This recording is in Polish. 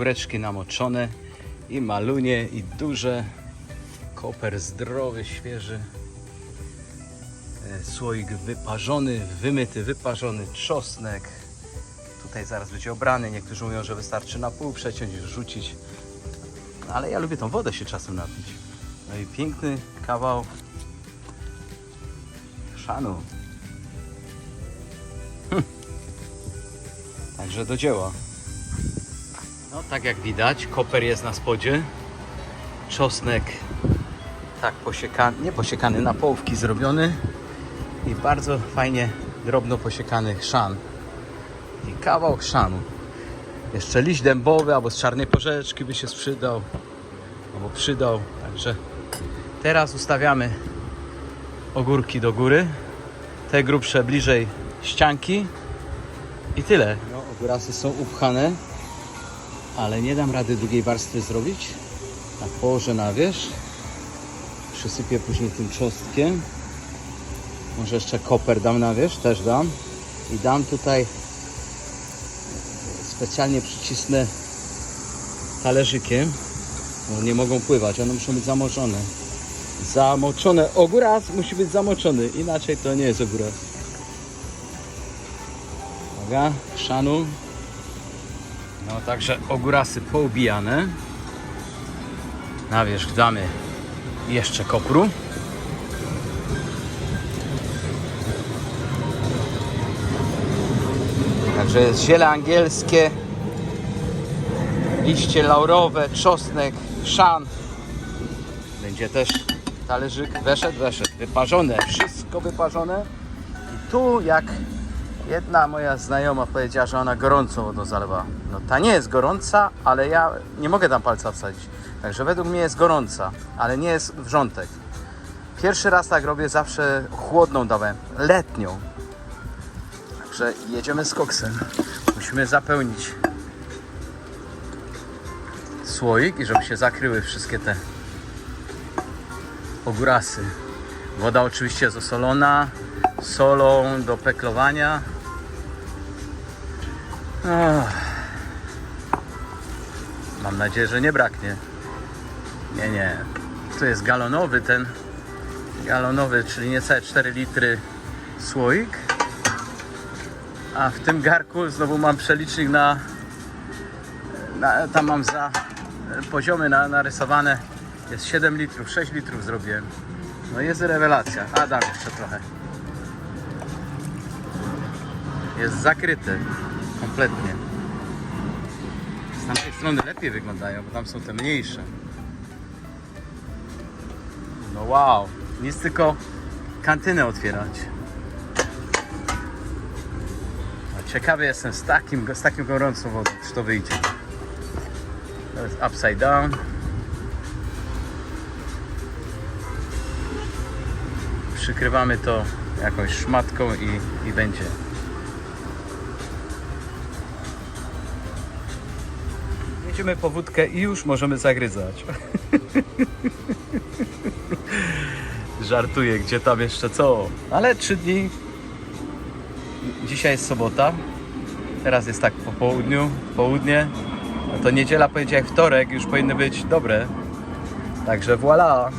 ogóreczki namoczone i malunie i duże. Koper zdrowy, świeży. E, Słoik wyparzony, wymyty, wyparzony, czosnek. Tutaj zaraz będzie obrany. Niektórzy mówią, że wystarczy na pół przeciąć i wrzucić. No, Ale ja lubię tą wodę się czasem napić. No i piękny kawał szanu. Hm. Także do dzieła. No tak jak widać, koper jest na spodzie. Czosnek tak posiekany, nie posiekany, na połówki zrobiony. I bardzo fajnie drobno posiekany chrzan. I kawał chrzanu. Jeszcze liść dębowy albo z czarnej porzeczki by się sprzydał. Albo przydał. Także teraz ustawiamy ogórki do góry. Te grubsze bliżej ścianki. I tyle. No, ogórasy są upchane, ale nie dam rady drugiej warstwy zrobić. Tak położę na wierzch. Przysypię później tym czosnkiem. Może jeszcze koper dam na wierzch, też dam. I dam tutaj specjalnie przycisnę talerzykiem. Bo nie mogą pływać, one muszą być zamoczone. Zamoczone. Ogóras musi być zamoczony, inaczej to nie jest ogóras. Uwaga, szanu. No także ogórasy poubijane. Na wierzch damy jeszcze kopru. Także jest ziele angielskie, liście laurowe, czosnek, szan. Będzie też talerzyk, weszedł, weszedł, wyparzone, wszystko wyparzone. I tu jak jedna moja znajoma powiedziała, że ona gorącą wodą zalewa. No ta nie jest gorąca, ale ja nie mogę tam palca wsadzić. Także według mnie jest gorąca, ale nie jest wrzątek. Pierwszy raz tak robię, zawsze chłodną dawałem, letnią. Także jedziemy z koksem. Musimy zapełnić słoik i żeby się zakryły wszystkie te ogórasy. Woda oczywiście jest osolona, solą do peklowania. Mam nadzieję, że nie braknie. Nie, nie. Tu jest galonowy ten galonowy, czyli niecałe 4 litry słoik. A w tym garku znowu mam przelicznik na, na tam mam za poziomy na, narysowane. Jest 7 litrów, 6 litrów zrobiłem. No jest rewelacja. A dam jeszcze trochę. Jest zakryty kompletnie. Z tamtej strony lepiej wyglądają, bo tam są te mniejsze. No wow, nic tylko kantynę otwierać. Ciekawy jestem z takim, z takim gorącą wodą, czy to wyjdzie. To jest upside down. Przykrywamy to jakąś szmatką i, i będzie. Jedziemy po wódkę i już możemy zagryzać. Żartuję, gdzie tam jeszcze co. Ale trzy dni. Dzisiaj jest sobota. Teraz jest tak po południu, południe. No to niedziela, poniedziałek, wtorek już powinny być dobre. Także voilà.